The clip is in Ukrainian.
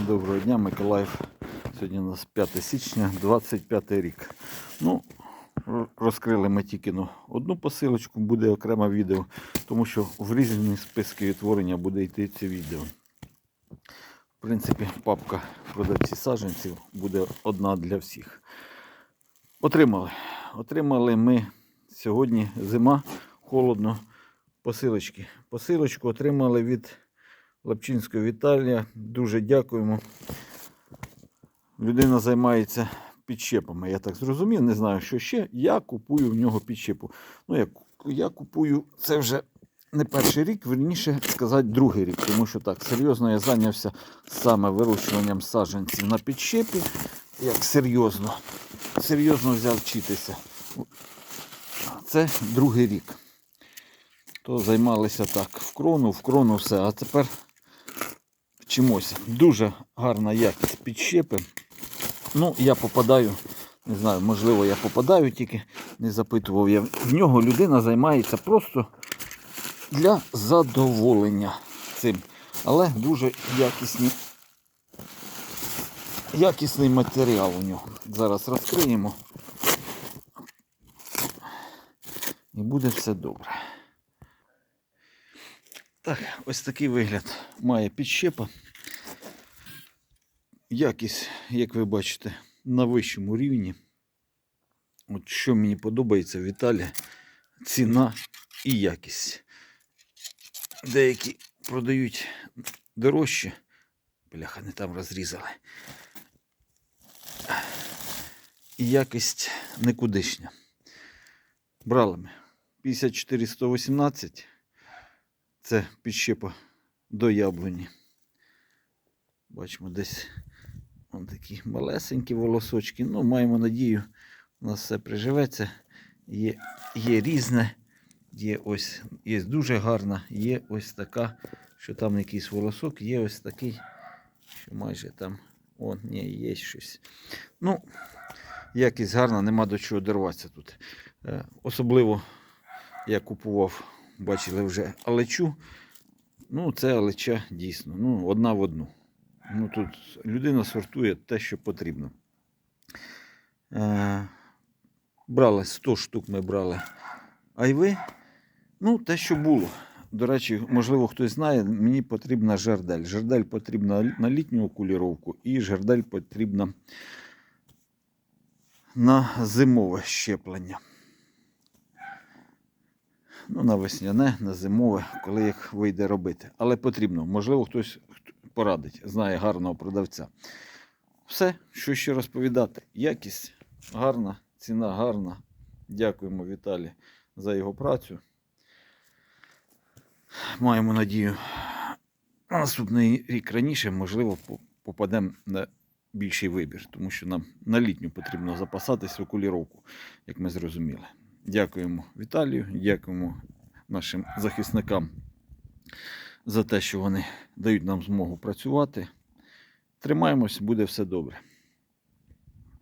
Доброго дня, Миколаїв. Сьогодні у нас 5 січня, 25 рік. Ну, розкрили ми тільки ну, одну посилочку, буде окреме відео, тому що в різні списки відтворення буде йти це відео. В принципі, папка продавці саджанців буде одна для всіх. Отримали. Отримали ми сьогодні зима, холодно, посилочки. Посилочку отримали від Лапчинського Віталія. Дуже дякуємо. Людина займається підщепами. Я так зрозумів, не знаю, що ще. Я купую в нього підщепу. Ну, я, я купую це вже не перший рік, верніше сказати, другий рік. Тому що так, серйозно я зайнявся саме вирощуванням саджанців на підщепі. Як серйозно. Серйозно взяв вчитися. Це другий рік. То займалися так, в крону, в крону все. А тепер вчимося. Дуже гарна якість підщепи. Ну, я попадаю, не знаю, можливо, я попадаю, тільки не запитував я. В нього людина займається просто для задоволення цим. Але дуже якісні, якісний матеріал у нього. Зараз розкриємо. І буде все добре. Так, ось такий вигляд має підщепа. Якість, як ви бачите, на вищому рівні. От що мені подобається в Італії, ціна і якість. Деякі продають дорожче. Бляха, не там розрізали. І якість никудишня. Брали ми 54 118. Це підщепа до яблуні. Бачимо, десь вон такі малесенькі волосочки. Ну, маємо надію, у нас все приживеться. Є, є різне, є ось є дуже гарна, є ось така, що там якийсь волосок, є ось такий, що майже там. О, ні, є щось. Ну, якість гарна, нема до чого дорватися тут. Е, Особливо я купував, бачили вже алечу. Ну, це алеча дійсно. Ну, одна в одну. Ну, тут людина сортує те, що потрібно. Е, брали 100 штук, ми брали айви. Ну, те, що було. До речі, можливо, хтось знає, мені потрібна жердель. Жердель потрібна на літню окуліровку і жердель потрібна на зимове щеплення. Ну, на весняне, на зимове, коли їх вийде робити. Але потрібно. Можливо, хтось порадить, знає гарного продавця. Все, що ще розповідати. Якість гарна, ціна гарна. Дякуємо Віталі за його працю. Маємо надію, на наступний рік раніше, можливо, попадемо на більший вибір, тому що нам на літню потрібно запасатись в окуліровку, як ми зрозуміли. Дякуємо Віталію, дякуємо нашим захисникам за те, що вони дають нам змогу працювати. Тримаємось, буде все добре.